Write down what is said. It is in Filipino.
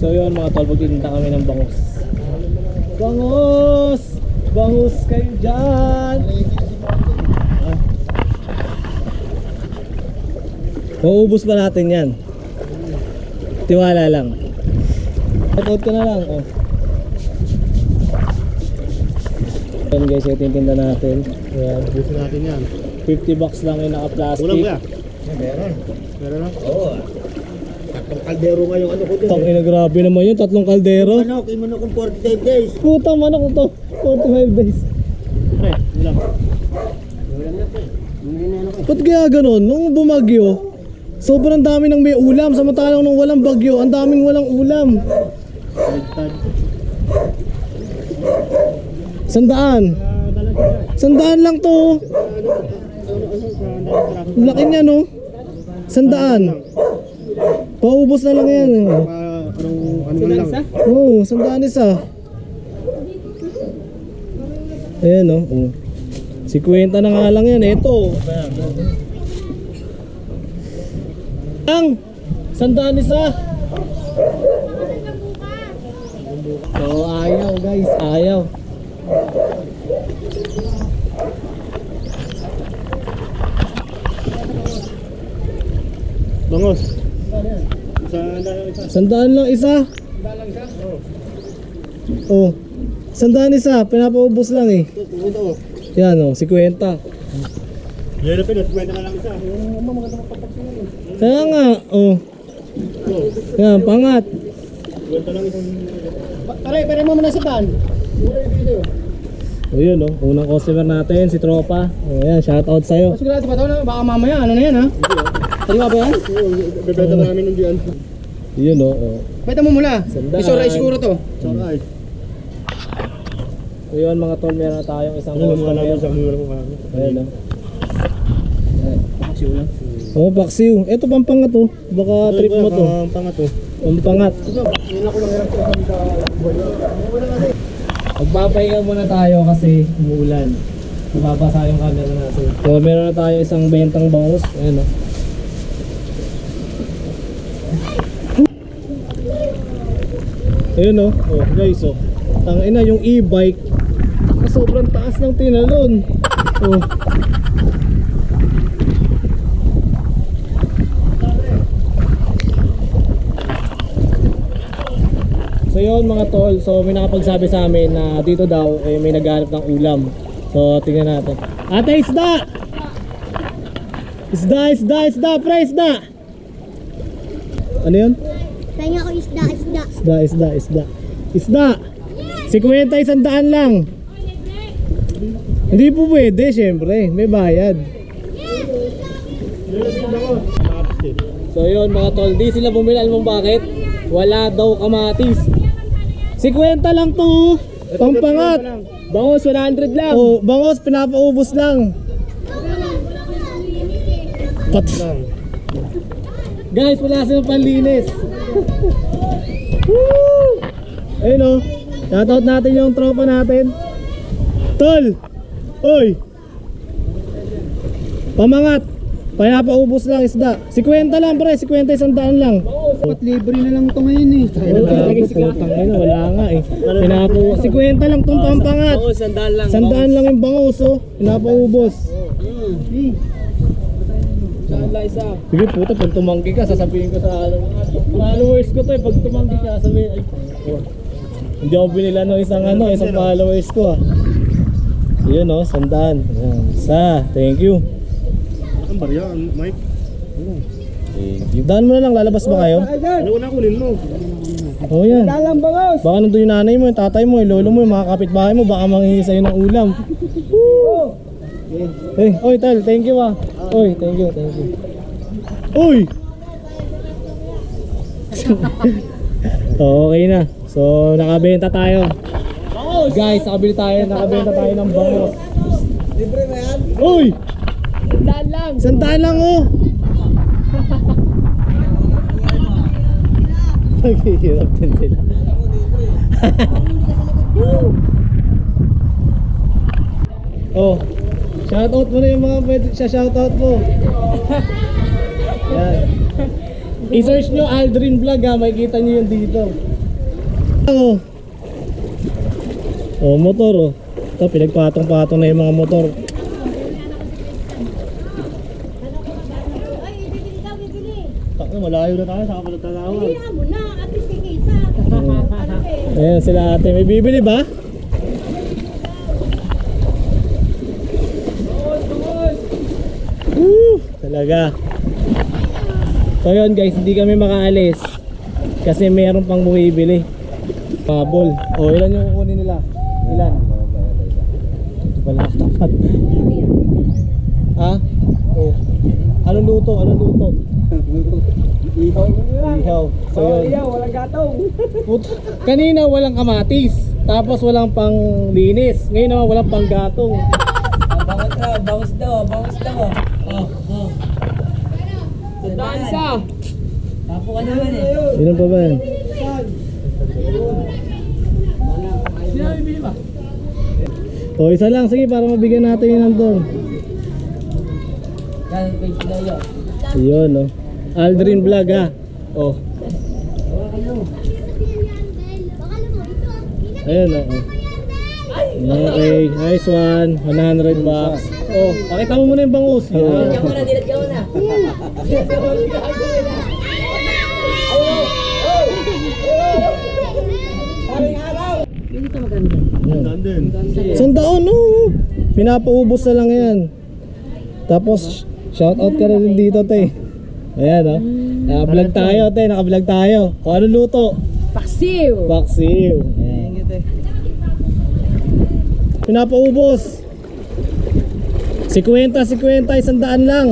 So yun mga tol, magtitinda kami ng bangus. Bangus! Bangus kayo dyan! Ah. Mauubos pa natin yan. Tiwala lang. Shoutout ka na lang. Oh. Yan guys, ito yung tinda natin. Ayan. Gusto natin yan. 50 bucks lang yung naka-plastic. Kulang ba? Meron. Meron na? Oo. Tatlong kaldero nga yung ano ko dun. Tang ina grabe naman yun, tatlong kaldero. Manok, yung manok kong 45 days. Putang manok to, 45 days. Pre, ulam. Ulam na pre. Bumili na ano ko. Ba't kaya ganun? Nung bumagyo, sobrang dami nang may ulam. Samantalang nung walang bagyo, ang daming walang ulam. Sandaan. Sandaan lang to. Laki niya no. Sandaan. Paubos na lang yan. Anong, ano lang. Oo, oh, sandaan isa. Ayan oh. oh. Si Kwenta na nga lang yan. Ito. Ang sandaan isa. So ayaw guys, ayaw. Bangos. Sa dala isa. Sandaan lang isa. Oh. Sandaan isa, pinapaubos lang eh. Yan oh, si Kwenta. Yan na pinat, kwenta na lang isa. Kaya nga, oh. Yan, pangat. Lang. Pare, pare mo muna sa pan. O yun oh, unang customer natin, si Tropa. O yan, shoutout sa'yo. Sigurado ba ito? Baka mamaya, ano na yan ha? Taliwa ba yan? Bebeta ba namin ng diyan? Yun oh. oh. Beta mo mula. Sandaan. Isoray siguro to. So yun mga tol, meron na tayong isang Ano customer. namin sa mura mo kami. Ayan oh. Paksiw lang. Oh, paksiw. Ito pampangat oh. Baka trip mo to. Ang panga to. Pampangat. Yun ako lang hirap sa Magpapahinga muna tayo kasi umuulan. Mababasa yung camera natin. So meron na tayo isang bentang bangus. Ayan oh. Ayun oh. Oh guys oh. Tangina yung e-bike. Sobrang taas ng tinalon. Oh. So yun mga tol, so may nakapagsabi sa amin na dito daw eh, may naghanap ng ulam. So tingnan natin. Ate isda! Isda, isda, isda, pre, isda! Ano yun? Kaya ko isda, isda. Isda, isda, isda. Isda! Si Kwenta isang daan lang. Hindi po pwede, syempre. May bayad. So yun mga tol, di sila bumili. Alam mo bakit? Wala daw kamatis. Si Kwenta lang to. Pampangat. Bangos 100 lang. Oh, bangos pinapaubos lang. Pat. Guys, wala silang panlinis. Woo! Ayun oh. Shoutout natin yung tropa natin. Tol. Oy. Pamangat. Pinapaubos lang isda. Si Kwenta lang pre, si Kwenta isang daan lang. Dapat libre na lang ito ngayon eh. Wala, putang ina, wala nga eh. Pinapo, si Kwenta lang tong pampangat. Oo, sandal lang. Sandaan lang yung bangus oh. Pinapaubos. Saan lang isa? Sige puta, pag tumanggi ka, sasabihin ko sa ano, followers ko to eh. Pag tumanggi ka, sabihin, ay, oh. Hindi ako binila no isang ano, isang followers ko ah. Yun oh, sandaan. Ayan. Sa, thank you. Ang barya, Mike. Thank you. Daan mo na lang, lalabas ba kayo? Ano na kunin mo? Oh, yan. Dalang bangos. Baka nandun yung nanay mo, yung tatay mo, yung lolo mo, yung mga kapitbahay mo, baka manghingi sa'yo ng ulam. Woo! Eh, oy, tal, thank you ah. Oy, thank you, thank you. Uy! okay na. So, nakabenta tayo. Guys, nakabili tayo, nakabenta tayo ng bangos. Libre na yan? Uy! Sandaan lang. Sandaan lang oh! Naghihirap din sila. oh, shoutout mo na yung mga pwede siya shoutout mo. Yan. I-search nyo Aldrin Vlog ha, makikita nyo yun dito. Oh. Oh, motor oh. Ito, pinagpatong-patong na yung mga motor. Takno, malayo na tayo, saka pala eh? Ayan sila ate, may bibili ba? Woo! Talaga. So yun guys, hindi kami makaalis. Kasi meron pang bumibili. Pabol. O, ilan yung kukunin nila? Ilan? Ito pala tapat. Ha? O. Anong luto? Anong luto? Ihaw. Ihaw. So yun. walang gatong. Kanina walang kamatis, tapos walang pang linis. Ngayon naman walang pang gatong. Bangus daw, bangus daw, bangus daw. Oh, oh. Sandaan sa. Tapo ka naman eh. Ilan pa ba yan? O isa lang, sige para mabigyan natin. Yan, page na yun. Yun no. Aldrin Vlog ha. O. Ayun o. Okay, nice one. 100 bucks. Oh, pakita mo muna yung bangus. Dilat Yan. ka muna, dilat ka muna. Dilat ka muna. Sandaan din. Sandaan oh. Pinapaubos na lang yan. Tapos, shout out ka na din dito, te. Ayan, oh. Naka-vlog tayo, te. Naka-vlog tayo. O, ano luto? Paksiw! Paksiw. Ayan. Pinapaubos. 50, 50, isang daan lang.